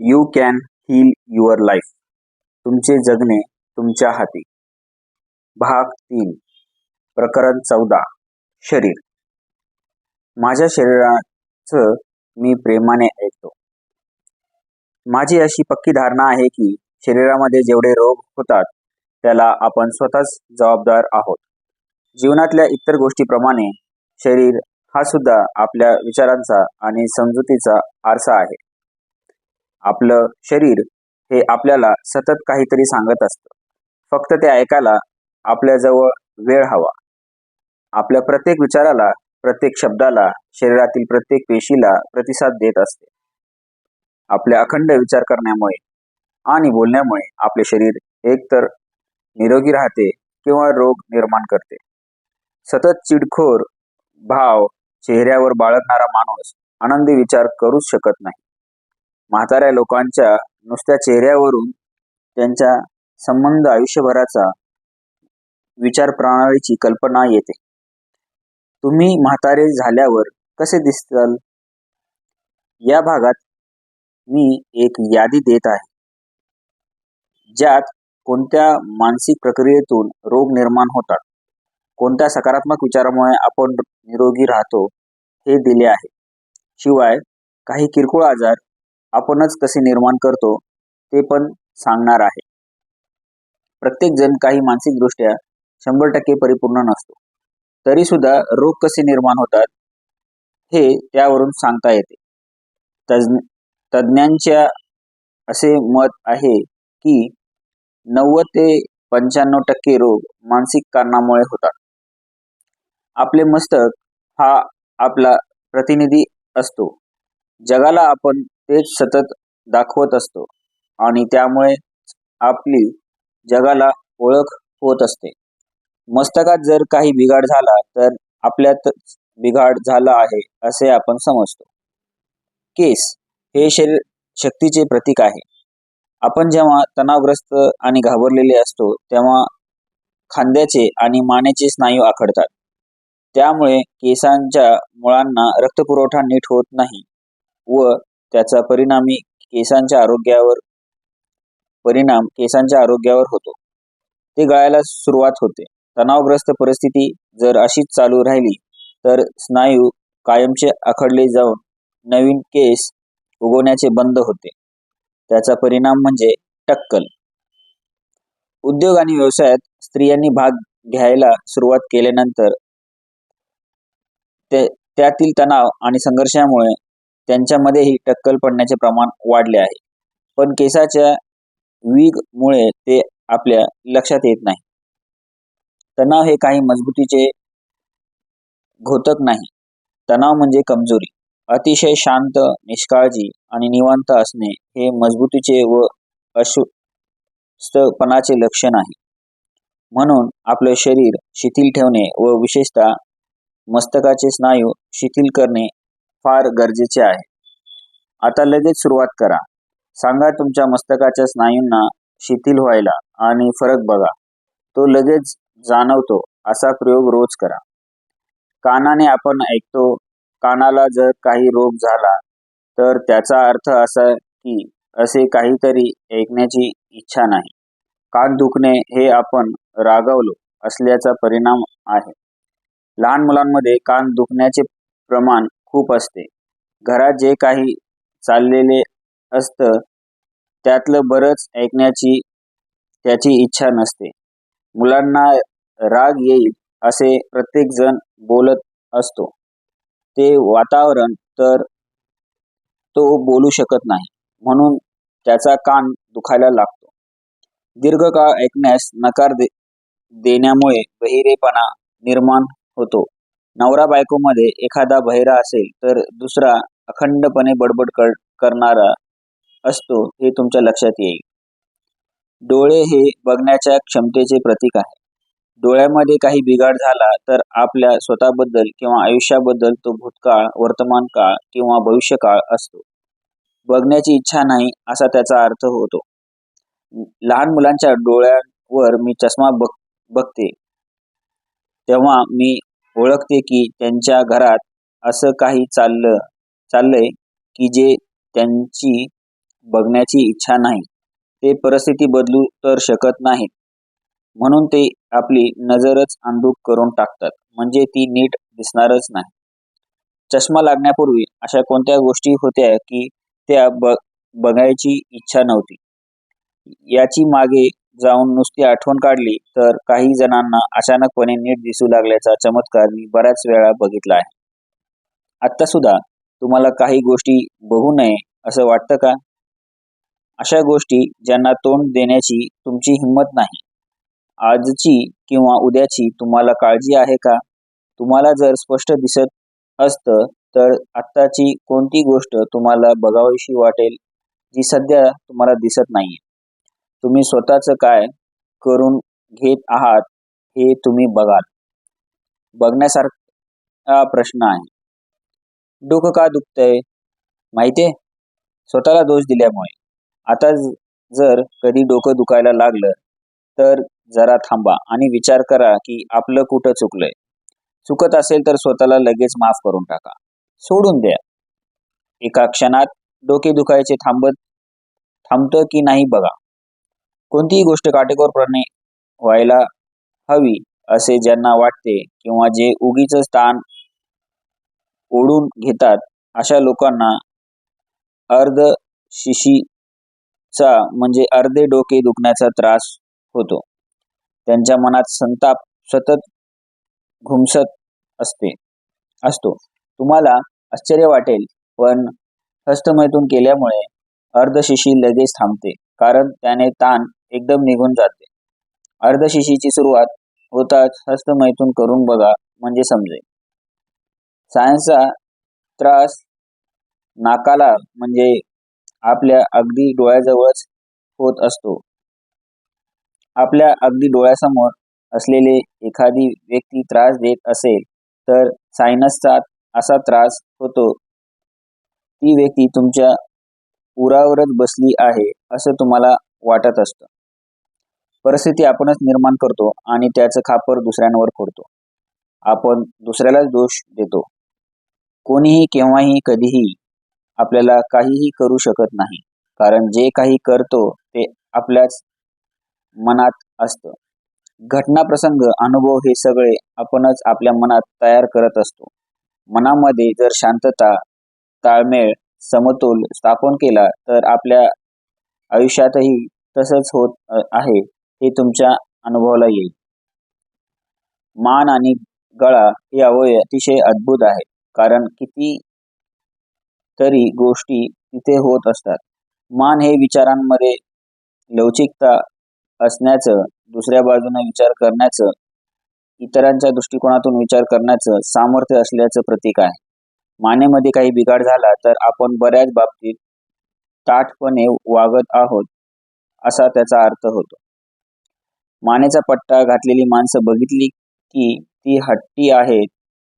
You can heal your life तुमचे जगणे तुमच्या हाती. भाग तीन. प्रकरण चौदा. शरीर. माझ्या शरीराचं मी प्रेमाने ऐकतो. माझी अशी पक्की धारणा आहे की शरीरामध्ये जेवढे रोग होतात त्याला आपण स्वतःच जबाबदार आहोत. जीवनातल्या इतर गोष्टीप्रमाणे शरीर हा सुद्धा आपल्या विचारांचा आणि समजुतीचा आरसा आहे. आपलं शरीर हे आपल्याला सतत काहीतरी सांगत असतं. फक्त ते ऐकायला आपल्याजवळ वेळ हवा. आपल्या प्रत्येक विचाराला प्रत्येक शब्दाला शरीरातील प्रत्येक पेशीला प्रतिसाद देत असते. आपल्या अखंड विचार करण्यामुळे आणि बोलण्यामुळे आपले शरीर एकतर निरोगी राहते किंवा रोग निर्माण करते. सतत चिडखोर भाव चेहऱ्यावर बाळगणारा माणूस आनंदी विचार करूच शकत नाही. म्हाताऱ्या लोकांच्या नुसत्या चेहऱ्यावरून त्यांच्या संबंध आयुष्यभराचा विचार प्रणालीची कल्पना येते. तुम्ही म्हातारे झाल्यावर कसे दिसताल? या भागात मी एक यादी देत आहे. ज्यात कोणत्या मानसिक प्रक्रियेतून रोग निर्माण होतात? कोणत्या सकारात्मक विचारामुळे आपण निरोगी राहतो हे दिले आहे. शिवाय काही किरकोळ आजार आपणच कसे निर्माण करतो ते पण सांगणार आहे. प्रत्येक जण काही मानसिकदृष्ट्या शंभर टक्के परिपूर्ण नसतो. तरी सुद्धा रोग कसे निर्माण होतात हे त्यावरून सांगता येते. तज्ञ तज्ज्ञांच्या असे मत आहे की नव्वद ते पंच्याण्णव टक्के रोग मानसिक कारणामुळे होतात. आपले मस्तक हा आपला प्रतिनिधी असतो. जगाला आपण तेच सतत दाखवत असतो आणि त्यामुळे आपली जगाला ओळख होत असते. मस्तकात जर काही बिघाड झाला तर आपल्यातच बिघाड झाला आहे असे आपण समजतो. केस हे शरीर शक्तीचे प्रतीक आहे. आपण जेव्हा तणावग्रस्त आणि घाबरलेले असतो तेव्हा खांद्याचे आणि मानेचे स्नायू आखडतात. त्यामुळे केसांच्या मुळांना रक्तपुरवठा नीट होत नाही व त्याचा परिणामी केसांच्या आरोग्यावर परिणाम केसांच्या आरोग्यावर होतो. ते गळायला सुरुवात होते. तणावग्रस्त परिस्थिती जर अशीच चालू राहिली तर स्नायू कायमचे आखडले जाऊन नवीन केस उगवण्याचे बंद होते. त्याचा परिणाम म्हणजे टक्कल. उद्योग आणि व्यवसायात स्त्रियांनी भाग घ्यायला सुरुवात केल्यानंतर ते त्यातील तणाव आणि संघर्षामुळे त्यांच्यामध्येही टक्कल पडण्याचे प्रमाण वाढले आहे. पण केसाच्या मुळे ते आपल्या लक्षात येत नाही. तणाव हे काही मजबूतीचे घोतक नाही. तणाव म्हणजे कमजोरी. अतिशय शांत निष्काळजी आणि निवांत असणे हे मजबूतीचे व अशुस्तपणाचे लक्षण आहे. म्हणून आपले शरीर शिथिल ठेवणे व विशेषतः मस्तकाचे स्नायू शिथिल करणे फार गरजेचे आहे. आता लगेच सुरुवात करा. सांगा तुमच्या मस्तकाच्या स्नायूंना शिथिल व्हायला आणि फरक बघा. तो लगेच जाणवतो असा प्रयोग रोज करा. कानाने आपण ऐकतो कानाला जर काही रोग झाला तर त्याचा अर्थ असा की असे काहीतरी ऐकण्याची इच्छा नाही. कान दुखणे हे आपण रागवलो असल्याचा परिणाम आहे. लहान मुलांमध्ये कान दुखण्याचे प्रमाण खूप असते. घरात जे काही चाललेले असतं त्यातलं बरंच ऐकण्याची त्याची इच्छा नसते. मुलांना राग येईल असे प्रत्येक जण बोलत असतो. ते वातावरण तर तो बोलू शकत नाही म्हणून त्याचा कान दुखायला लागतो. दीर्घकाळ ऐकण्यास नकार दे देण्यामुळे बहिरेपणा निर्माण होतो. नवरा बायकोमध्ये एखादा बहिरा असेल तर दुसरा अखंडपणे बडबड कर करणारा असतो हे तुमच्या लक्षात येईल. डोळे हे बघण्याच्या क्षमतेचे प्रतीक आहे. डोळ्यामध्ये काही बिघाड झाला तर आपल्या स्वतःबद्दल किंवा आयुष्याबद्दल तो भूतकाळ वर्तमान काळ किंवा भविष्यकाळ असतो. बघण्याची इच्छा नाही असा त्याचा अर्थ होतो. लहान मुलांच्या डोळ्यांवर मी चष्मा बघ बघते. तेव्हा मी ओळखते की त्यांच्या घरात असं काही चाललं चाललंय की जे त्यांची बघण्याची इच्छा नाही. ते परिस्थिती बदलू तर शकत नाहीत. म्हणून ते आपली नजरच अंधूक करून टाकतात. म्हणजे ती नीट दिसणारच नाही. चष्मा लागण्यापूर्वी अशा कोणत्या गोष्टी होत्या की त्या बघायची इच्छा नव्हती? याची मागे जाऊन नुसती आठवण काढली तर काही जणांना अचानकपणे नीट दिसू लागल्याचा चमत्कार मी बऱ्याच वेळा बघितला आहे. आत्ता सुद्धा तुम्हाला काही गोष्टी बघू नये असं वाटतं का? अशा गोष्टी ज्यांना तोंड देण्याची तुमची हिंमत नाही. आजची किंवा उद्याची तुम्हाला काळजी आहे का? तुम्हाला जर स्पष्ट दिसत असतं तर आत्ताची कोणती गोष्ट तुम्हाला बघावीशी वाटेल जी सध्या तुम्हाला दिसत नाहीये? तुम्ही स्वतःच काय करून घेत आहात हे तुम्ही बघाल. बघण्यासारखा प्रश्न आहे. डोकं का दुखतंय? माहितीये स्वतःला दोष दिल्यामुळे. आता जर कधी डोकं दुखायला लागलं तर जरा थांबा आणि विचार करा की आपलं कुठं चुकलंय. चुकत असेल तर स्वतःला लगेच माफ करून टाका. सोडून द्या. एका क्षणात डोके दुखायचे थांबत थांबतं की नाही बघा. कोणतीही गोष्ट काटेकोरपणे व्हायला हवी असे ज्यांना वाटते किंवा जे उगीच स्थान ओढून घेतात अशा लोकांना अर्ध शिशीचा म्हणजे अर्धे डोके दुखण्याचा त्रास होतो. त्यांच्या मनात संताप सतत घुमसत असते असतो. तुम्हाला आश्चर्य वाटेल पण हस्तमैथून केल्यामुळे अर्धशिशी लगेच थांबते कारण त्याने ताण एकदम निघून जाते. अर्धशिशीची सुरुवात होताच हस्तमैथून करून बघा म्हणजे समजेल. सायन्सचा त्रास नाकाला म्हणजे आपल्या अगदी डोळ्याजवळच होत असतो. आपल्या अगदी डोळ्यासमोर असलेले एखादी व्यक्ती त्रास देत असेल तर सायनसचा असा त्रास होतो. ती व्यक्ती तुमच्या उरावरच बसली आहे असं तुम्हाला वाटत असतं. परिस्थिती आपणच निर्माण करतो आणि त्याचं खापर दुसऱ्यांवर फोडतो. आपण दुसऱ्यालाच दोष देतो. कोणीही केव्हाही कधीही आपल्याला काहीही करू शकत नाही. कारण जे काही करतो ते आपल्याच मनात असतं. घटना प्रसंग अनुभव हे सगळे आपणच आपल्या मनात तयार करत असतो. मनामध्ये जर शांतता ताळमेळ समतोल स्थापन केला तर आपल्या आयुष्यातही तसंच होत आहे. हे तुमच्या अनुभवाला येईल. मान आणि गळा हे अवयव अतिशय अद्भुत आहे. कारण किती तरी गोष्टी तिथे होत असतात. मान हे विचारांमध्ये लवचिकता असण्याचं दुसऱ्या बाजूने विचार करण्याचं इतरांच्या दृष्टिकोनातून विचार करण्याचं सामर्थ्य असल्याचं प्रतीक आहे. मानेमध्ये काही बिघाड झाला तर आपण बऱ्याच बाबतीत ताठपणे वागत आहोत असा त्याचा अर्थ होतो. मानेचा पट्टा घातलेली माणसं बघितली की ती हट्टी आहेत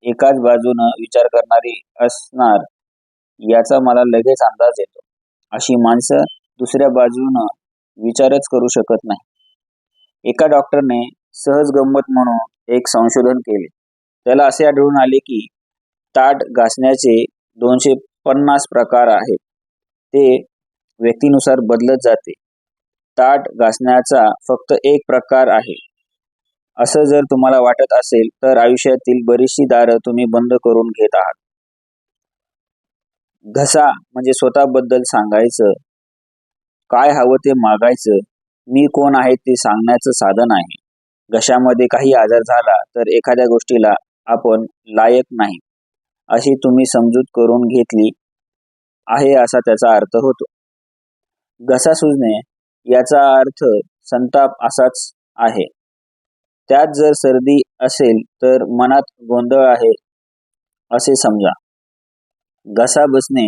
एकाच बाजूनं विचार करणारी असणार याचा मला लगेच अंदाज येतो. अशी माणसं दुसऱ्या बाजूनं विचारच करू शकत नाही. एका डॉक्टरने सहज गंमत म्हणून एक संशोधन केले. त्याला असे आढळून आले की ताट घासण्याचे दोनशे पन्नास प्रकार आहेत. ते व्यक्तीनुसार बदलत जाते. ताट घासण्याचा फक्त एक प्रकार आहे. असं जर तुम्हाला वाटत असेल तर आयुष्यातील बरीचशी दारं तुम्ही बंद करून घेत आहात. घसा म्हणजे स्वतःबद्दल सांगायचं काय हवं ते मागायचं मी कोण आहे ते सांगण्याचं साधन आहे. घशामध्ये काही आजार झाला तर एखाद्या गोष्टीला आपण लायक नाही. अशी तुम्ही समजूत करून घेतली आहे असा त्याचा अर्थ होतो. घसा सुजणे याचा अर्थ संताप असाच आहे. त्यात जर सर्दी असेल तर मनात गोंधळ आहे असे समजा. घसा बसणे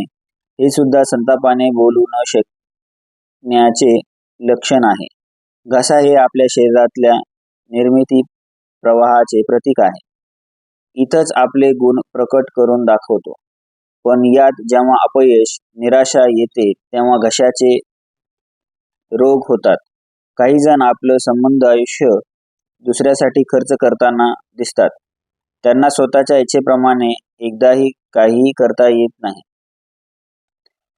हे सुद्धा संतापाने बोलू न शकण्याचे लक्षण आहे. घसा हे आपल्या शरीरातल्या निर्मिती प्रवाहाचे प्रतीक आहे. इथंच आपले गुण प्रकट करून दाखवतो. पण यात जेव्हा अपयश निराशा येते तेव्हा घशाचे रोग होतात. काही जण आपलं संबंध आयुष्य दुसऱ्यासाठी खर्च करताना दिसतात. त्यांना स्वतःच्या इच्छेप्रमाणे एकदाही काहीही करता येत नाही.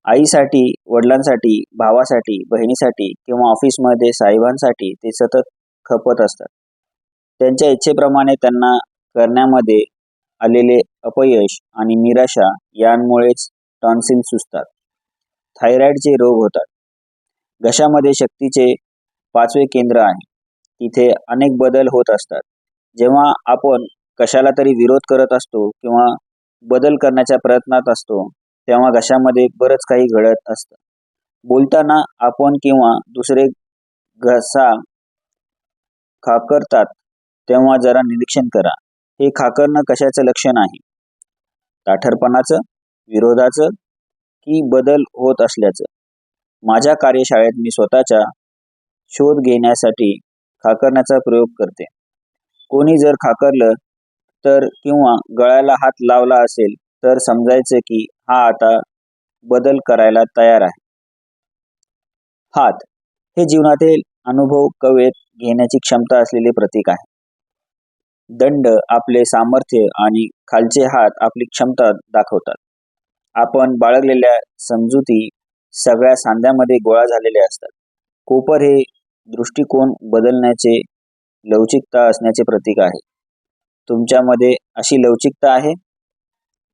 आईसाठी वडिलांसाठी भावासाठी बहिणीसाठी किंवा ऑफिसमध्ये साहेबांसाठी ते सतत खपत असतात. त्यांच्या इच्छेप्रमाणे त्यांना करण्यामध्ये आलेले अपयश आणि निराशा यांमुळेच टॉन्सिल सुचतात. थायरॉइडचे रोग होतात. घशामध्ये शक्तीचे पाचवे केंद्र आहे. तिथे अनेक बदल होत असतात. जेव्हा आपण कशाला तरी विरोध करत असतो किंवा बदल करण्याच्या प्रयत्नात असतो तेव्हा घशामध्ये बरंच काही घडत असतं. बोलताना आपण किंवा दुसरे घसा खाकरतात तेव्हा जरा निरीक्षण करा. हे खाकरणं कशाचं लक्षण आहे? ताठरपणाचं? विरोधाचं? की बदल होत असल्याचं? माझ्या कार्यशाळेत मी स्वतःच्या शोध घेण्यासाठी खाकरण्याचा प्रयोग करते. कोणी जर खाकरलं तर किंवा गळ्याला हात लावला असेल तर समजायचं की हा आता बदल करायला तयार आहे. हात हे जीवनातील अनुभव कवेत घेण्याची क्षमता असलेले प्रतीक आहे. दंड आपले सामर्थ्य आणि खालचे हात आपली क्षमता दाखवतात. आपण बाळगलेल्या समजुती सगळ्या सांध्यामध्ये गोळा झालेले असतात. कोपर हे दृष्टिकोन बदलण्याचे लवचिकता असण्याचे प्रतीक आहे. तुमच्यामध्ये अशी लवचिकता आहे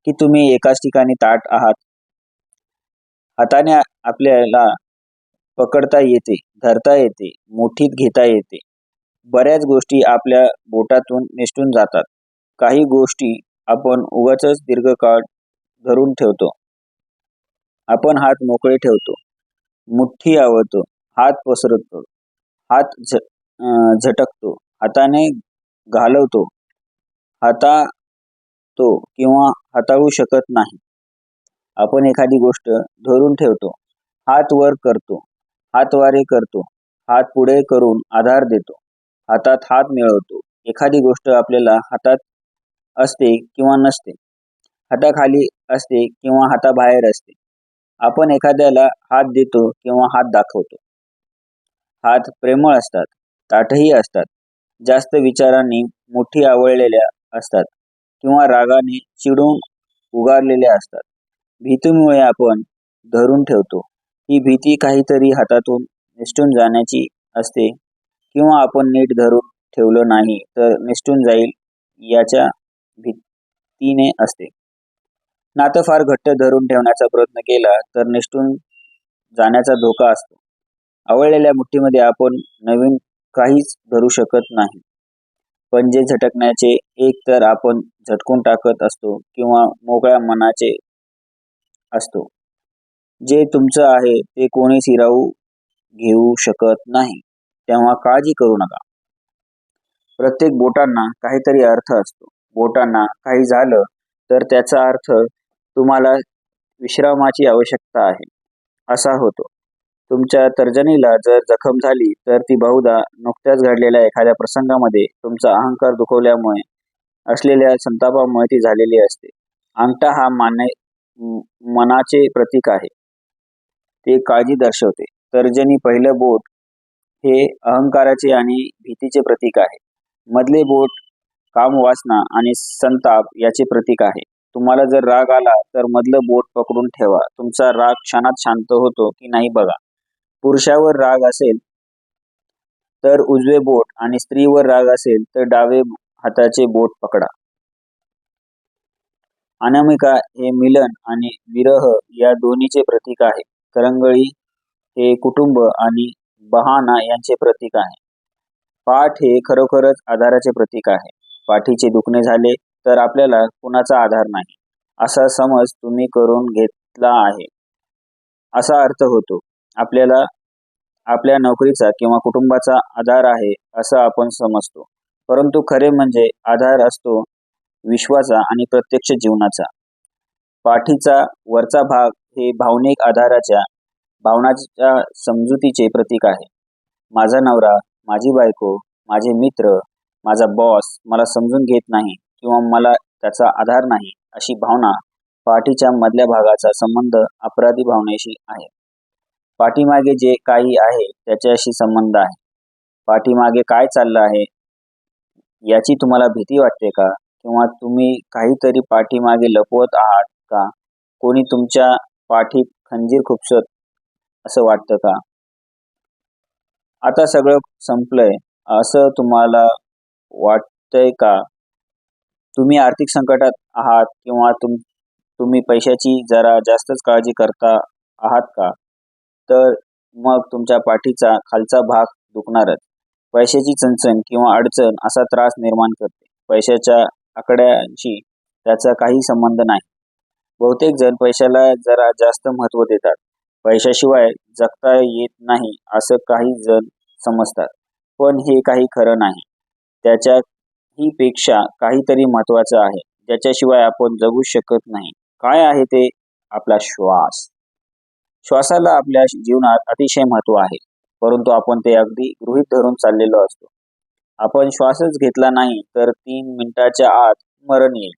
की तुम्ही एकाच ठिकाणी ताट आहात. हाताने आपल्याला पकडता येते धरता येते मुठीत घेता येते. बऱ्याच गोष्टी आपल्या बोटातून निसटून जातात. काही गोष्टी आपण उगाच दीर्घकाळ धरून ठेवतो. आपण हात मोकळे ठेवतो. मुठ्ठी आवडतो हात पसरतो हात झटकतो. हाताने घालवतो. हाता तो किंवा हाताळू शकत नाही. आपण एखादी गोष्ट धरून ठेवतो. हात वर करतो. हातवारे करतो. हात पुढे करून आधार देतो. हातात हात मिळवतो. एखादी गोष्ट आपल्याला हातात असते किंवा नसते. हाताखाली असते किंवा हाताबाहेर असते. आपण एखाद्याला हात देतो किंवा हात दाखवतो. हात प्रेमळ असतात ताठही असतात जास्त विचारांनी मोठी आवळलेल्या असतात किंवा रागाने चिडून उगारलेल्या असतात. भीतीमुळे आपण धरून ठेवतो. ही भीती काहीतरी हातातून निसटून जाण्याची असते किंवा आपण नीट धरून ठेवलं नाही तर निसटून जाईल याच्या भीतीने असते. नातं फार घट्ट धरून ठेवण्याचा प्रयत्न केला तर निष्ठून जाण्याचा धोका असतो. आवळलेल्या मुठ्ठीमध्ये आपण नवीन काहीच धरू शकत नाही. पंजे झटकण्याचे एक तर आपण झटकून टाकत असतो किंवा मोकळ्या मनाचे असतो. जे तुमचं आहे ते कोणीच हिरावू घेऊ शकत नाही तेव्हा काळजी करू नका. प्रत्येक बोटांना काहीतरी अर्थ असतो. बोटांना काही झालं तर त्याचा अर्थ तुम्हाला विश्रामाची आवश्यकता आहे. असा होतो. तुमच्या तर्जनीला जर जखम झाली तर ती बहुधा नुकत्याच घडलेल्या एखाद्या प्रसंगामध्ये तुमचा अहंकार दुखवल्यामुळे असलेल्या संतापामुळे ती झालेली असते. अंगठा हा माने मनाचे प्रतीक आहे. ते काळजी दर्शवते. तर्जनी पहिलं बोट हे अहंकाराचे आणि भीतीचे प्रतीक आहे. मधले बोट कामवासना आणि संताप याचे प्रतीक आहे. तुम्हाला जर राग आला तर मधलं बोट पकडून ठेवा. तुमचा राग क्षणात शांत होतो की नाही बघा. पुरुषावर राग असेल तर उजवे बोट आणि स्त्रीवर राग असेल तर डावे हाताचे बोट पकडा. अनामिका हे मिलन आणि विरह या दोन्हीचे प्रतीक आहे. करंगळी हे कुटुंब आणि बहाना यांचे प्रतीक आहे. पाठ हे खरोखरच आधाराचे प्रतीक आहे. पाठीचे दुखणे झाले तर आपल्याला कुणाचा आधार नाही. असा समज तुम्ही करून घेतला आहे. असा अर्थ होतो. आपल्याला आपल्या नोकरीचा किंवा कुटुंबाचा आधार आहे असं आपण समजतो. परंतु खरे म्हणजे आधार असतो विश्वाचा आणि प्रत्यक्ष जीवनाचा. पाठीचा वरचा भाग हे भावनिक आधाराच्या भावनाच्या समजुतीचे प्रतीक आहे. माझा नवरा माझी बायको माझे मित्र माझा बॉस मला समजून घेत नाही. किंवा मला त्याचा आधार नाही अशी भावना पाठीच्या मधल्या भागाचा संबंध अपराधी भावनेशी आहे. पाठीमागे जे काही आहे त्याच्याशी संबंध आहे. पाठीमागे काय चाललं आहे याची तुम्हाला भीती वाटते का? किंवा तुम्ही काहीतरी पाठीमागे लपवत आहात का? कोणी तुमच्या पाठीत खंजीर खुपसत असं वाटतं का? आता सगळं संपलंय. असं तुम्हाला वाटतंय का? तुम्ही आर्थिक संकटात आहात किंवा तुम तुम्ही पैशाची जरा जास्तच काळजी करता आहात का? तर मग तुमच्या पाठीचा खालचा भाग दुखणारच. पैशाची चणचण किंवा अडचण असा त्रास निर्माण करते. पैशाच्या आकड्यांशी त्याचा काही संबंध नाही. बहुतेक जण पैशाला जरा जास्त महत्त्व देतात. पैशाशिवाय जगता येत नाही असं काही जण समजतात. पण हे काही खरं नाही. त्याच्या ही पेक्षा काहीतरी महत्त्वाचं आहे. ज्याच्याशिवाय आपण जगू शकत नाही. काय आहे ते? आपला श्वास. श्वासाला आपल्या जीवनात अतिशय महत्त्व आहे. परंतु आपण ते अगदी गृहीत धरून चाललेलो असतो. आपण श्वासच घेतला नाही तर तीन मिनिटाच्या आत मरण येईल.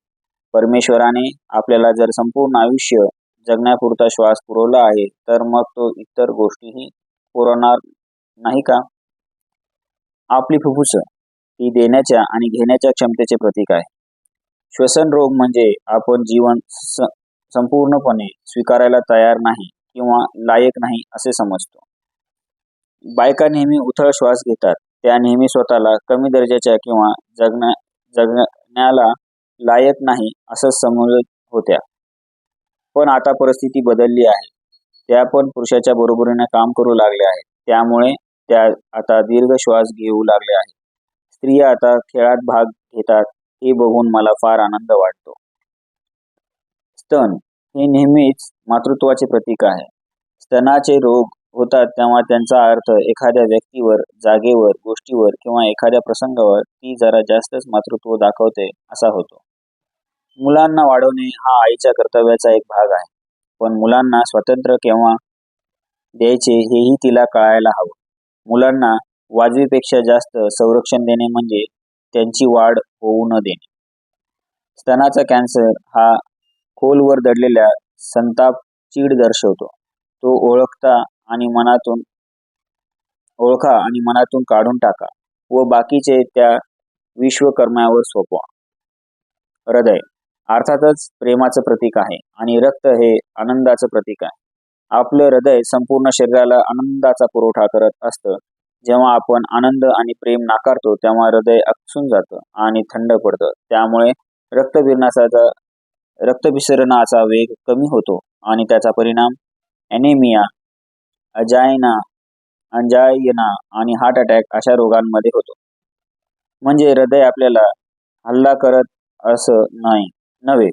परमेश्वराने आपल्याला जर संपूर्ण आयुष्य जगण्यापुरता श्वास पुरवला आहे तर मग तो इतर गोष्टीही पुरवणार नाही का? आपली फुफ्फुस. ही देण्याच्या आणि घेण्याच्या क्षमतेचे प्रतीक आहे. श्वसन रोग म्हणजे आपण जीवन संपूर्णपणे स्वीकारायला तयार नाही किंवा लायक नाही असे समजतो. बायका नेहमी उथळ श्वास घेतात. त्या नेहमी स्वतःला कमी दर्जाच्या किंवा जगण्या जगण्याला लायक नाही असं समजत होत्या. पण आता परिस्थिती बदलली आहे. त्या पण पुरुषाच्या बरोबरीने काम करू लागल्या आहेत. त्यामुळे त्या आता दीर्घ श्वास घेऊ लागल्या आहेत. स्त्रिया आता खेळात भाग घेतात हे बघून मला फार आनंद वाटतो. स्तन हे नेहमीच मातृत्वाचे प्रतीक आहे. स्तनाचे रोग होतात तेव्हा त्यांचा अर्थ एखाद्या व्यक्तीवर जागेवर गोष्टीवर किंवा एखाद्या प्रसंगावर ती जरा जास्तच मातृत्व दाखवते असा होतो. मुलांना वाढवणे हा आईच्या कर्तव्याचा एक भाग आहे. पण मुलांना स्वतंत्र केव्हा द्यायचे हेही तिला कळायला हवं. मुलांना वाजवीपेक्षा जास्त संरक्षण देणे म्हणजे त्यांची वाढ होऊ न देणे. स्तनाचा कॅन्सर हा खोलवर दडलेल्या संताप चीड दर्शवतो. तो ओळखता आणि मनातून ओळखा आणि मनातून काढून टाका व बाकीचे त्या विश्वकर्म्यावर सोपवा. हृदय अर्थातच प्रेमाचं प्रतीक आहे आणि रक्त हे आनंदाचं प्रतीक आहे. आपलं हृदय संपूर्ण शरीराला आनंदाचा पुरवठा करत असतं जेव्हा आपण आनंद आणि प्रेम नाकारतो तेव्हा हृदय अकसून जातं आणि थंड पडतं. त्यामुळे रक्तभिरणाचा रक्तभिसरणाचा वेग कमी होतो आणि त्याचा परिणाम ॲनेमिया अजायना अंजायना आणि हार्ट अटॅक अशा रोगांमध्ये होतो. म्हणजे हृदय आपल्याला हल्ला करत असं नाही नव्हे.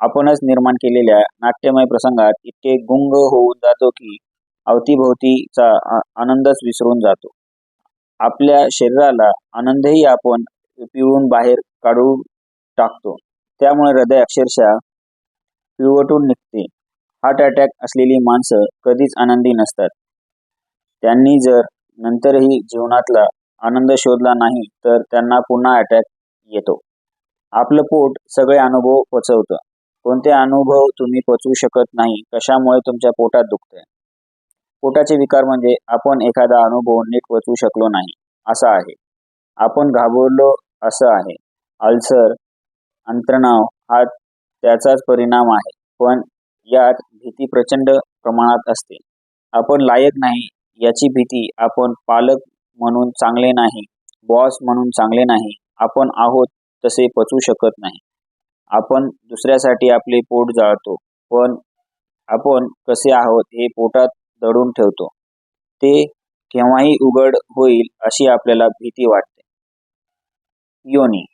आपणच निर्माण केलेल्या नाट्यमय प्रसंगात इतके गुंग होऊन जातो की अवतीभोवतीचा आनंदच विसरून जातो. आपल्या शरीराला आनंदही आपण पिळून बाहेर काढू टाकतो. त्यामुळे हृदय अक्षरशः पिळवटून निघते. हार्ट अटॅक असलेली माणसं कधीच आनंदी नसतात. त्यांनी जर नंतरही जीवनातला आनंद शोधला नाही तर त्यांना पुन्हा अटॅक येतो. आपलं पोट सगळे अनुभव पचवतं. कोणते अनुभव तुम्ही पचवू शकत नाही कशामुळे तुमच्या पोटात दुखतंय? पोटाचे विकार म्हणजे आपण एखादा अनुभव नीट वचू शकलो नाही असा आहे. आपण घाबरलो असं आहे. अल्सर अंतर्नाव हा त्याचाच परिणाम आहे पण यात भीती प्रचंड प्रमाणात असते. आपण लायक नाही याची भीती आपण पालक म्हणून चांगले नाही बॉस म्हणून चांगले नाही आपण आहोत तसे पचू शकत नाही. आपण दुसऱ्यासाठी आपले पोट जाळतो पण आपण कसे आहोत हे पोटात दडून ठेवतो. ते केव्हाही उघड होईल अशी आपल्याला भीती वाटते. योनी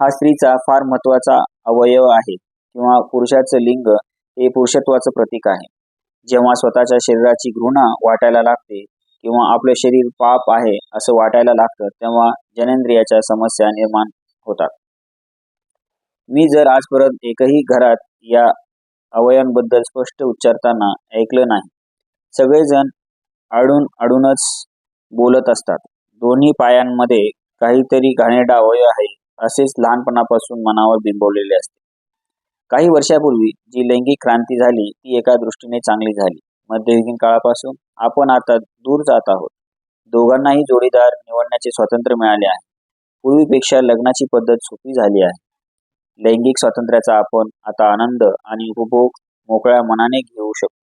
हा स्त्रीचा फार महत्त्वाचा अवयव आहे किंवा पुरुषाचं लिंग हे पुरुषत्वाचं प्रतीक आहे. जेव्हा स्वतःच्या शरीराची घृणा वाटायला लागते किंवा आपले शरीर पाप आहे असं वाटायला लागतं तेव्हा जनेंद्रियाच्या समस्या निर्माण होतात. मी जर आजपर्यंत एकही घरात या अवयांबद्दल स्पष्ट उच्चारताना ऐकलं नाही सगळेजण आडून आडूनच बोलत असतात. दोन्ही पायांमध्ये काहीतरी घाणेरडा अवयव आहे असेच लहानपणापासून मनावर बिंबवलेले असते. काही वर्षापूर्वी जी लैंगिक क्रांती झाली ती एका दृष्टीने चांगली झाली. मध्ययुगीन काळापासून आपण आता दूर जात आहोत. दोघांनाही जोडीदार निवडण्याचे स्वातंत्र्य मिळाले आहे. पूर्वीपेक्षा लग्नाची पद्धत सोपी झाली आहे. लैंगिक स्वातंत्र्याचा आपण आता आनंद आणि उपभोग मोकळ्या मनाने घेऊ शकतो.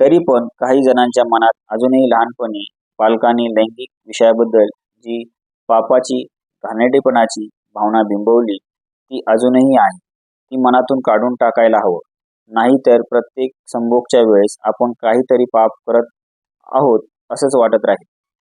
तरी पण काही जणांच्या मनात अजूनही लहानपणी पालकांनी लैंगिक विषयाबद्दल जी पापाची घाणेडेपणाची भावना बिंबवली ती अजूनही आहे. ती मनातून काढून टाकायला हवं. नाहीतर प्रत्येक संभोगच्या वेळेस आपण काहीतरी पाप करत आहोत असंच वाटत राहील.